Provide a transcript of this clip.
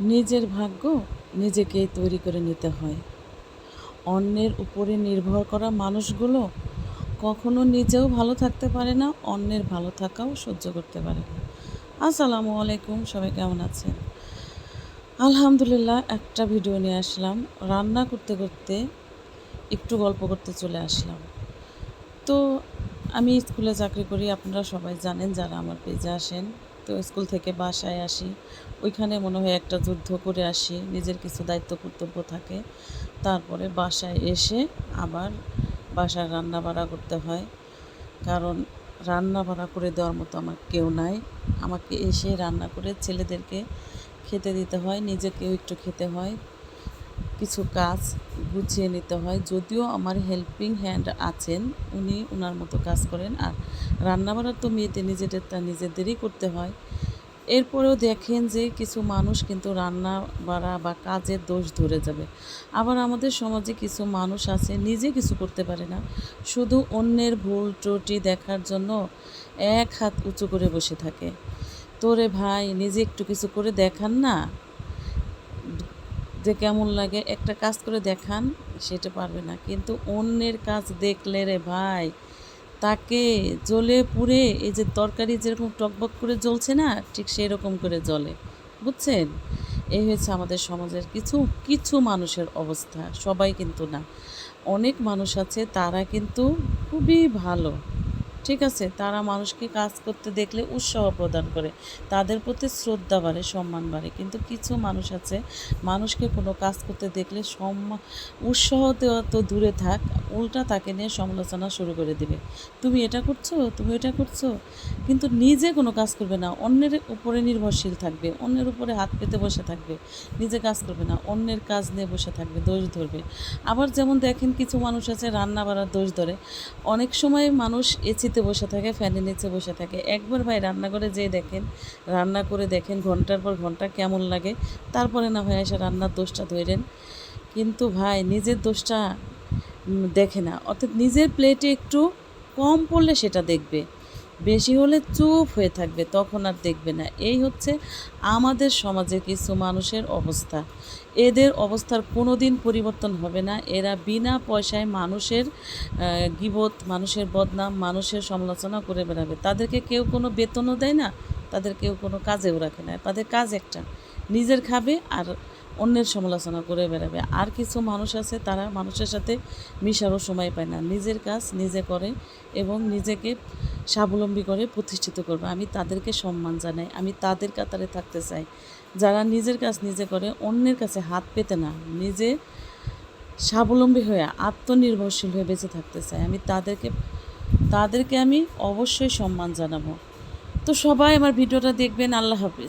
নিজের ভাগ্য নিজেকেই তৈরি করে নিতে হয়। অন্যের উপরে নির্ভর করা মানুষগুলো কখনো নিজেও ভালো থাকতে পারে না, অন্যের ভালো থাকাও সহ্য করতে পারে না। আসসালামু আলাইকুম, সবাই কেমন আছেন? আলহামদুলিল্লাহ, একটা ভিডিও নিয়ে আসলাম। রান্না করতে করতে একটু গল্প করতে চলে আসলাম। তো আমি স্কুলে চাকরি করি, আপনারা সবাই জানেন যারা আমার পেজে আসেন। তো স্কুল থেকে বাসায় আসি। ওইখানে মনে হয় একটা যুদ্ধ করে আসি, নিজের কিছু দায়িত্ব কর্তব্য থাকে। তারপরে বাসায় এসে আবার বাসায় রান্না বাড়া করতে হয়। কারণ রান্না বাড়া করে দেওয়ার মতো আমার কেউ নাই। আমাকে এসে রান্না করে ছেলেদেরকে খেতে দিতে হয়, নিজেকেও একটু খেতে হয়। কিছু কাজ গুছিয়ে নিতে হয়। যদিও আমার হেল্পিং হ্যান্ড আছেন, উনি ওনার মতো কাজ করেন। আর রান্নাবাড়া তো মেয়েতে নিজেদেরটা নিজেদেরই করতে হয়। এরপরেও দেখেন যে কিছু মানুষ কিন্তু রান্না বাড়া বা কাজের দোষ ধরে যাবে। আবার আমাদের সমাজে কিছু মানুষ আছে, নিজে কিছু করতে পারে না। শুধু অন্যের ভুল ত্রুটি দেখার জন্য এক হাত উঁচু করে বসে থাকে। তোরে ভাই, নিজে একটু কিছু করে দেখান না। যে কেমন লাগে, একটা কাজ করে দেখান, সেটা পারবে না। কিন্তু অন্যের কাজ দেখলে রে ভাই, তাকে জ্বলে পুড়ে এই যে তরকারি যেরকম টকবক করে জ্বলছে না, ঠিক সেই রকম করে জ্বলে। বুঝছেন? এই হয়েছে আমাদের সমাজের কিছু কিছু মানুষের অবস্থা, সবাই কিন্তু না। অনেক মানুষ আছে, তারা কিন্তু খুবই ভালো। ঠিক আছে? তারা মানুষকে কাজ করতে দেখলে উৎসাহ প্রদান করে। তাদের প্রতি শ্রদ্ধা বাড়ে, সম্মান বাড়ে। কিন্তু কিছু মানুষ আছে, মানুষকে কোনো কাজ করতে দেখলে সম্মান উৎসাহ দেওয়া তো দূরে থাক, উল্টা তাকে নিয়ে সমালোচনা শুরু করে দিবে। তুমি এটা করছ? তুমি এটা করছ? কিন্তু নিজে কোনো কাজ করবে না। অন্যের উপরে নির্ভরশীল থাকবে, অন্যের উপরে হাত পেতে বসে থাকবে। নিজে কাজ করবে না, অন্যের কাজ নিয়ে বসে থাকবে, দোষ ধরবে। আবার যেমন দেখেন, কিছু মানুষ আছে রান্না বাড়ার দোষ ধরে। অনেক সময় মানুষ এচিতে বসে থাকে, ফ্যানের নিচে বসে থাকে। একবার ভাই রান্নাঘরে যেয়ে দেখেন, রান্না করে দেখেন ঘণ্টার পর ঘণ্টা কেমন লাগে। তারপরে না ভাই এসে রান্নার দোষটা ধরেন কিন্তু ভাই নিজের দোষটা দেখে না। অর্থাৎ নিজের প্লেটে একটু কম পড়লে সেটা দেখবে। বেশি হলে চুপ হয়ে থাকবে, তখন আর দেখবে না। এই হচ্ছে আমাদের সমাজের কিছু মানুষের অবস্থা। এদের অবস্থার কোনো দিন পরিবর্তন হবে না। এরা বিনা পয়সায় মানুষের গিবত, মানুষের বদনাম, মানুষের সমালোচনা করে বেড়াবে। তাদেরকে কেউ কোনো বেতনও দেয় না, তাদের কেউ কোনো কাজেও রাখে না। তাদের কাজ একটা, নিজের খাবে আর অন্যের সমালোচনা করে বেড়াবে। আর কিছু মানুষ আছে, তারা মানুষের সাথে মিশারও সময় পায় না। নিজের কাজ নিজে করে এবং নিজেকে স্বাবলম্বী করে প্রতিষ্ঠিত করবে। আমি তাদেরকে সম্মান জানাই, আমি তাদের কাতারে থাকতে চাই। যারা নিজের কাজ নিজে করে, অন্যের কাছে হাত পেতে না, নিজে স্বাবলম্বী হয়ে, আত্মনির্ভরশীল হয়ে বেঁচে থাকতে চাই। আমি তাদেরকে তাদেরকে আমি অবশ্যই সম্মান জানাব। তো সবাই আমার ভিডিওটা দেখবেন, আল্লাহ হাফিজ।